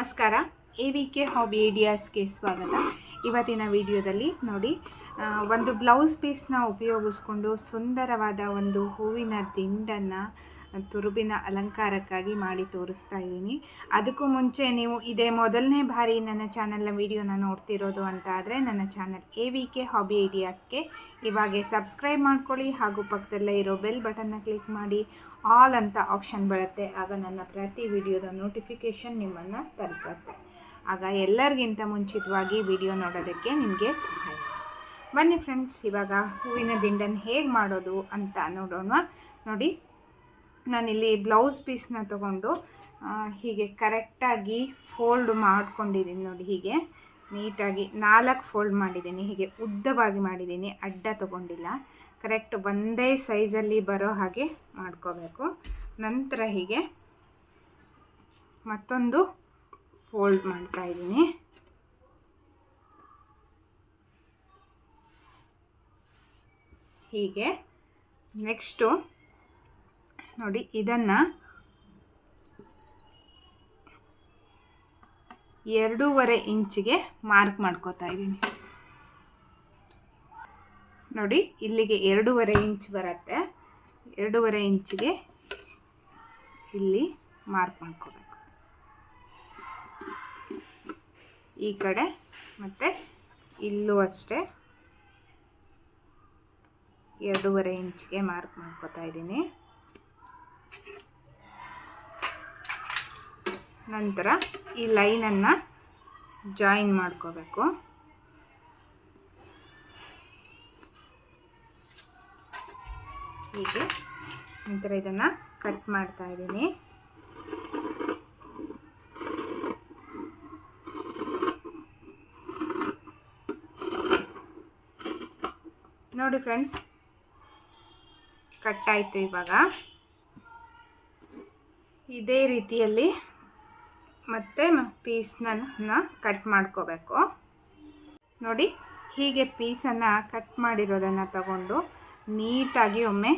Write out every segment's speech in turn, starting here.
ನಮಸ್ಕಾರ. A V K hobby ಐಡಿಯಾಸ್ಗೆ ಸ್ವಾಗತ. ಇವತ್ತಿನ ವಿಡಿಯೋದಲ್ಲಿ ನೋಡಿ ಒಂದು ಬ್ಲೌಸ್ ಪೀಸ್ನ ಉಪಯೋಗಿಸ್ಕೊಂಡು ಸುಂದರವಾದ ಒಂದು ಹೂವಿನ ದಿಂಡನ್ನು ತುರುಬಿನ ಅಲಂಕಾರಕ್ಕಾಗಿ ಮಾಡಿ ತೋರಿಸ್ತಾ ಇದ್ದೀನಿ. ಅದಕ್ಕೂ ಮುಂಚೆ ನೀವು ಇದೇ ಮೊದಲನೇ ಬಾರಿ ನನ್ನ ಚಾನಲ್ನ ವಿಡಿಯೋನ ನೋಡ್ತಿರೋದು ಅಂತ ಆದರೆ ನನ್ನ channel A V K hobby ಐಡಿಯಾಸ್ಗೆ ಇವಾಗೆ ಸಬ್ಸ್ಕ್ರೈಬ್ ಮಾಡ್ಕೊಳ್ಳಿ ಹಾಗೂ ಪಕ್ಕದಲ್ಲೇ ಇರೋ ಬೆಲ್ ಬಟನ್ನ ಕ್ಲಿಕ್ ಮಾಡಿ. ಆಲ್ ಅಂತ ಆಪ್ಷನ್ ಬರುತ್ತೆ. ಆಗ ನನ್ನ ಪ್ರತಿ ವಿಡಿಯೋದ ನೋಟಿಫಿಕೇಷನ್ ನಿಮ್ಮನ್ನು ತಲುಪುತ್ತೆ. ಆಗ ಎಲ್ಲರಿಗಿಂತ ಮುಂಚಿತವಾಗಿ ವಿಡಿಯೋ ನೋಡೋದಕ್ಕೆ ನಿಮಗೆ ಸಹಾಯ. ಬನ್ನಿ ಫ್ರೆಂಡ್ಸ್, ಇವಾಗ ಹೂವಿನ ದಿಂಡನ್ನು ಹೇಗೆ ಮಾಡೋದು ಅಂತ ನೋಡೋಣ. ನೋಡಿ ನಾನಿಲ್ಲಿ ಬ್ಲೌಸ್ ಪೀಸ್ನ ತಗೊಂಡು ಹೀಗೆ ಕರೆಕ್ಟಾಗಿ ಫೋಲ್ಡ್ ಮಾಡ್ಕೊಂಡಿದ್ದೀನಿ ನೋಡಿ ಹೀಗೆ. ನೀಟಾಗಿ ನಾಲ್ಕು ಫೋಲ್ಡ್ ಮಾಡಿದ್ದೀನಿ ಹೀಗೆ ಉದ್ದವಾಗಿ ಮಾಡಿದ್ದೀನಿ ಅಡ್ಡ ತಗೊಂಡಿಲ್ಲ. ಕರೆಕ್ಟ್ ಒಂದೇ ಸೈಜಲ್ಲಿ ಬರೋ ಹಾಗೆ ಮಾಡ್ಕೋಬೇಕು. ನಂತರ ಹೀಗೆ ಮತ್ತೊಂದು ಫೋಲ್ಡ್ ಮಾಡ್ತಾ ಇದ್ದೀನಿ ಹೀಗೆ. ನೆಕ್ಸ್ಟು ನೋಡಿ, ಇದನ್ನು ಎರಡೂವರೆ ಇಂಚಿಗೆ ಮಾರ್ಕ್ ಮಾಡ್ಕೋತಾ ಇದ್ದೀನಿ. ನೋಡಿ, ಇಲ್ಲಿಗೆ ಎರಡೂವರೆ ಇಂಚ್ ಬರುತ್ತೆ. ಎರಡೂವರೆ ಇಂಚಿಗೆ ಇಲ್ಲಿ ಮಾರ್ಕ್ ಮಾಡ್ಕೋಬೇಕು. ಈ ಕಡೆ ಮತ್ತು ಇಲ್ಲೂ ಅಷ್ಟೇ ಎರಡೂವರೆ ಇಂಚಿಗೆ ಮಾರ್ಕ್ ಮಾಡ್ಕೋತಾ ಇದ್ದೀನಿ. ನಂತರ ಈ ಲೈನನ್ನು ಜಾಯಿನ್ ಮಾಡ್ಕೋಬೇಕು. ಹೀಗೆ ನಂತರ ಇದನ್ನು ಕಟ್ ಮಾಡ್ತಾ ಇದ್ದೀನಿ. ನೋಡಿ ಫ್ರೆಂಡ್ಸ್ ಕಟ್ ಆಯಿತು ಇವಾಗ. ಇದೇ ರೀತಿಯಲ್ಲಿ ಮತ್ತೆ ಪೀಸ್ನ ಕಟ್ ಮಾಡ್ಕೋಬೇಕು. ನೋಡಿ, ಹೀಗೆ ಪೀಸನ್ನು ಕಟ್ ಮಾಡಿರೋದನ್ನು ತಗೊಂಡು ನೀಟಾಗಿ ಒಮ್ಮೆ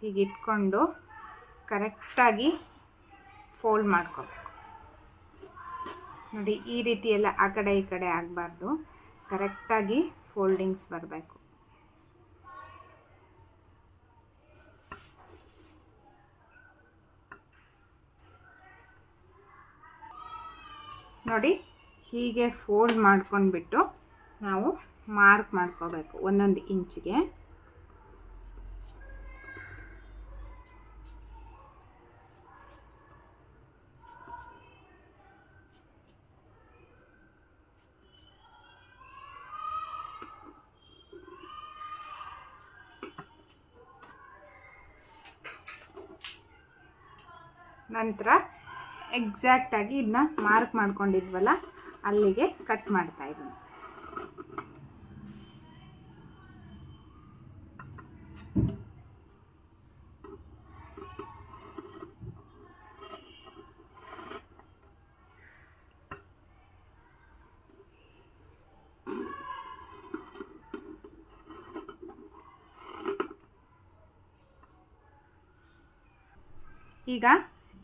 ಹೀಗೆ ಇಟ್ಕೊಂಡು ಕರೆಕ್ಟಾಗಿ ಫೋಲ್ಡ್ ಮಾಡ್ಕೋಬೇಕು. ನೋಡಿ, ಈ ರೀತಿ ಎಲ್ಲ ಆ ಕಡೆ ಈ ಕಡೆ ಆಗಬಾರ್ದು. ಕರೆಕ್ಟಾಗಿ ಫೋಲ್ಡಿಂಗ್ಸ್ ಬರಬೇಕು. ನೋಡಿ ಹೀಗೆ ಫೋಲ್ಡ್ ಮಾಡ್ಕೊಂಡ್ಬಿಟ್ಟು ನಾವು ಮಾರ್ಕ್ ಮಾಡ್ಕೋಬೇಕು ಒಂದೊಂದು ಇಂಚಿಗೆ. ನಂತರ ಎಕ್ಸಾಕ್ಟಾಗಿ ಇದನ್ನ ಮಾರ್ಕ್ ಮಾಡ್ಕೊಂಡಿದ್ವಲ್ಲ ಅಲ್ಲಿಗೆ ಕಟ್ ಮಾಡ್ತಾ ಇದ್ದೀನಿ. ಈಗ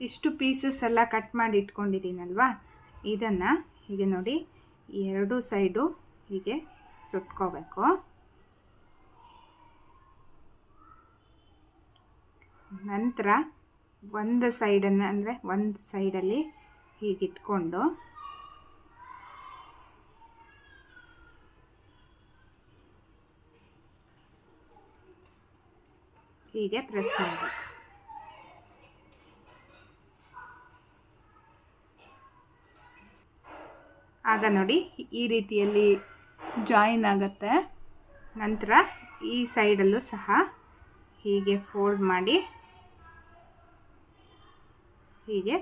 ಇಷ್ಟು ಪೀಸಸ್ ಎಲ್ಲ ಕಟ್ ಮಾಡಿ ಇಟ್ಕೊಂಡಿದ್ದೀನಲ್ವಾ? ಇದನ್ನು ಹೀಗೆ ನೋಡಿ ಎರಡು ಸೈಡು ಹೀಗೆ ಸುಟ್ಕೋಬೇಕು. ನಂತರ ಒಂದು ಸೈಡನ್ನು ಅಂದರೆ ಒಂದು ಸೈಡಲ್ಲಿ ಹೀಗಿಟ್ಕೊಂಡು ಹೀಗೆ ಪ್ರೆಸ್ ಮಾಡಬೇಕು. ಆಗ ನೋಡಿ ಈ ರೀತಿಯಲ್ಲಿ ಜಾಯಿನ್ ಆಗುತ್ತೆ. ನಂತರ ಈ ಸೈಡಲ್ಲೂ ಸಹ ಹೀಗೆ ಫೋಲ್ಡ್ ಮಾಡಿ ಹೀಗೆ.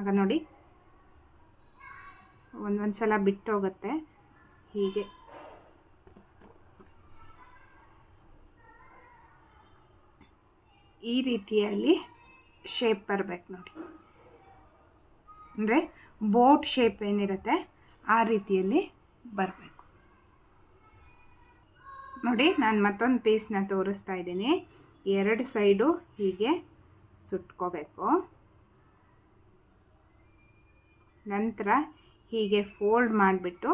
ಆಗ ನೋಡಿ ಒಂದೊಂದು ಸಲ ಬಿಟ್ಟೋಗುತ್ತೆ ಹೀಗೆ. ಈ ರೀತಿಯಲ್ಲಿ ಶೇಪ್ ಬರಬೇಕು ನೋಡಿ. ಅಂದರೆ ಬೋಟ್ ಶೇಪ್ ಏನಿರುತ್ತೆ ಆ ರೀತಿಯಲ್ಲಿ ಬರಬೇಕು. ನೋಡಿ, ನಾನು ಮತ್ತೊಂದು ಪೀಸ್ನ ತೋರಿಸ್ತಾ ಇದ್ದೀನಿ. ಎರಡು ಸೈಡು ಹೀಗೆ ಸುಟ್ಕೋಬೇಕು. ನಂತರ ಹೀಗೆ ಫೋಲ್ಡ್ ಮಾಡಿಬಿಟ್ಟು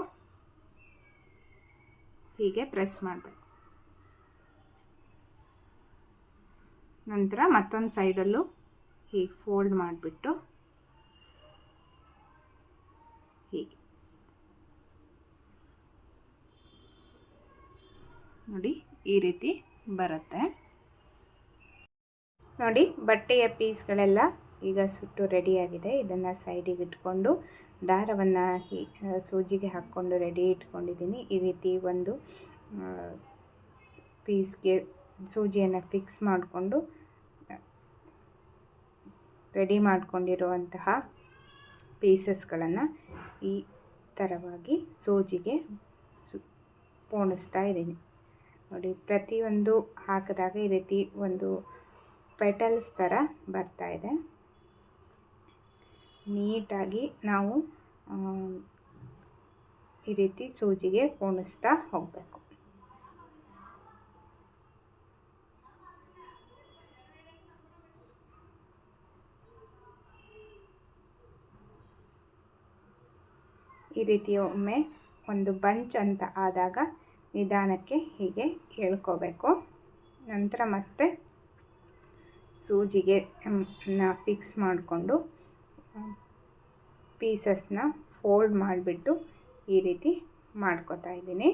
ಹೀಗೆ ಪ್ರೆಸ್ ಮಾಡಬೇಕು. ನಂತರ ಮತ್ತೊಂದು ಸೈಡಲ್ಲೂ ಹೀಗೆ ಫೋಲ್ಡ್ ಮಾಡಿಬಿಟ್ಟು ಹೀಗೆ ನೋಡಿ ಈ ರೀತಿ ಬರುತ್ತೆ. ನೋಡಿ ಬಟ್ಟೆಯ ಪೀಸ್ಗಳೆಲ್ಲ ಈಗ ಸುಟ್ಟು ರೆಡಿಯಾಗಿದೆ ಇದನ್ನು ಸೈಡಿಗೆ ಇಟ್ಕೊಂಡು ದಾರವನ್ನು ಸೂಜಿಗೆ ಹಾಕ್ಕೊಂಡು ರೆಡಿ ಇಟ್ಕೊಂಡಿದ್ದೀನಿ. ಈ ರೀತಿ ಒಂದು ಪೀಸ್ಗೆ ಸೂಜಿಯನ್ನು ಫಿಕ್ಸ್ ಮಾಡಿಕೊಂಡು ರೆಡಿ ಮಾಡಿಕೊಂಡಿರುವಂತಹ ಪೀಸಸ್ಗಳನ್ನು ಈ ಥರವಾಗಿ ಸೂಜಿಗೆ ಸು, ಪೋಣಿಸ್ತಾ ಇದ್ದೀನಿ. ನೋಡಿ, ಪ್ರತಿಯೊಂದು ಹಾಕಿದಾಗ ಈ ರೀತಿ ಒಂದು ಪೆಟಲ್ಸ್ ಥರ ಬರ್ತಾ ಇದೆ. ನೀಟಾಗಿ ನಾವು ಈ ರೀತಿ ಸೂಜಿಗೆ ಪೋಣಿಸ್ತಾ ಹೋಗಬೇಕು. ಈ ರೀತಿ ಒಮ್ಮೆ ಒಂದು ಬಂಚ್ ಅಂತ ಆದಾಗ ನಿಧಾನಕ್ಕೆ ಹೀಗೆ ಹೇಳ್ಕೋಬೇಕು. ನಂತರ ಮತ್ತೆ ಸೂಜಿಗೆ ಫಿಕ್ಸ್ ಮಾಡಿಕೊಂಡು ಪೀಸಸ್ನ ಫೋಲ್ಡ್ ಮಾಡಿಬಿಟ್ಟು ಈ ರೀತಿ ಮಾಡ್ಕೋತಾ ಇದ್ದೀನಿ.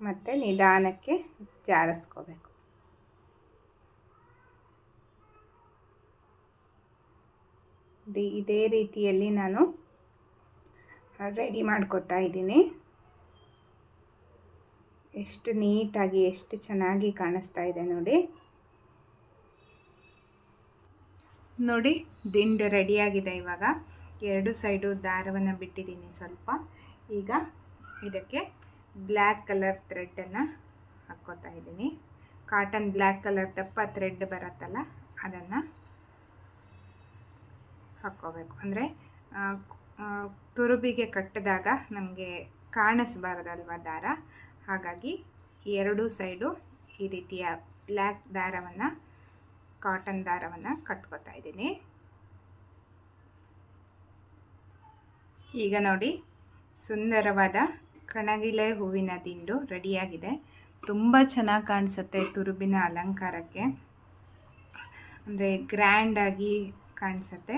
ಮತ್ತು ನಿಧಾನಕ್ಕೆ ಜಾರಿಸ್ಕೋಬೇಕು. ಇದೇ ರೀತಿಯಲ್ಲಿ ನಾನು ರೆಡಿ ಮಾಡ್ಕೊತಾ ಇದ್ದೀನಿ. ಎಷ್ಟು ನೀಟಾಗಿ, ಎಷ್ಟು ಚೆನ್ನಾಗಿ ಕಾಣಿಸ್ತಾ ಇದೆ ನೋಡಿ. ನೋಡಿ, ದಿಂಡು ರೆಡಿಯಾಗಿದೆ ಇವಾಗ. ಎರಡು ಸೈಡು ದಾರವನ್ನು ಬಿಟ್ಟಿದ್ದೀನಿ ಸ್ವಲ್ಪ. ಈಗ ಇದಕ್ಕೆ ಬ್ಲ್ಯಾಕ್ ಕಲರ್ ಥ್ರೆಡ್ಡನ್ನು ಹಾಕ್ಕೋತಾ ಇದ್ದೀನಿ. ಕಾಟನ್ ಬ್ಲ್ಯಾಕ್ ಕಲರ್ ದಪ್ಪ ಥ್ರೆಡ್ ಬರುತ್ತಲ್ಲ, ಅದನ್ನು ಹಾಕ್ಕೋಬೇಕು. ಅಂದರೆ ತುರುಬಿಗೆ ಕಟ್ಟಿದಾಗ ನಮಗೆ ಕಾಣಿಸ್ಬಾರ್ದಲ್ವ ದಾರ? ಹಾಗಾಗಿ ಎರಡೂ ಸೈಡು ಈ ರೀತಿಯ ಬ್ಲ್ಯಾಕ್ ದಾರವನ್ನು, ಕಾಟನ್ ದಾರವನ್ನು ಕಟ್ಕೋತಾ ಇದ್ದೀನಿ. ಈಗ ನೋಡಿ, ಸುಂದರವಾದ ಕಣಗಿಲೆ ಹೂವಿನ ದಿಂಡು ರೆಡಿಯಾಗಿದೆ. ತುಂಬ ಚೆನ್ನಾಗಿ ಕಾಣಿಸುತ್ತೆ ತುರುಬಿನ ಅಲಂಕಾರಕ್ಕೆ. ಅಂದರೆ ಗ್ರ್ಯಾಂಡಾಗಿ ಕಾಣಿಸುತ್ತೆ.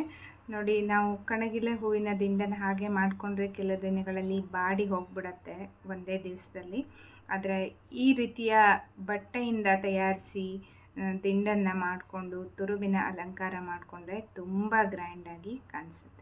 ನೋಡಿ, ನಾವು ಕಣಗಿಲೆ ಹೂವಿನ ದಿಂಡನ್ನು ಹಾಗೆ ಮಾಡಿಕೊಂಡ್ರೆ ಕೆಲ ದಿನಗಳಲ್ಲಿ ಬಾಡಿ ಹೋಗ್ಬಿಡತ್ತೆ ಒಂದೇ ದಿವಸದಲ್ಲಿ. ಆದರೆ ಈ ರೀತಿಯ ಬಟ್ಟೆಯಿಂದ ತಯಾರಿಸಿ ದಿಂಡನ್ನು ಮಾಡಿಕೊಂಡು, ತುರುವಿನ ಅಲಂಕಾರ ಮಾಡಿಕೊಂಡ್ರೆ ತುಂಬ ಗ್ರ್ಯಾಂಡಾಗಿ ಕಾಣಿಸುತ್ತೆ.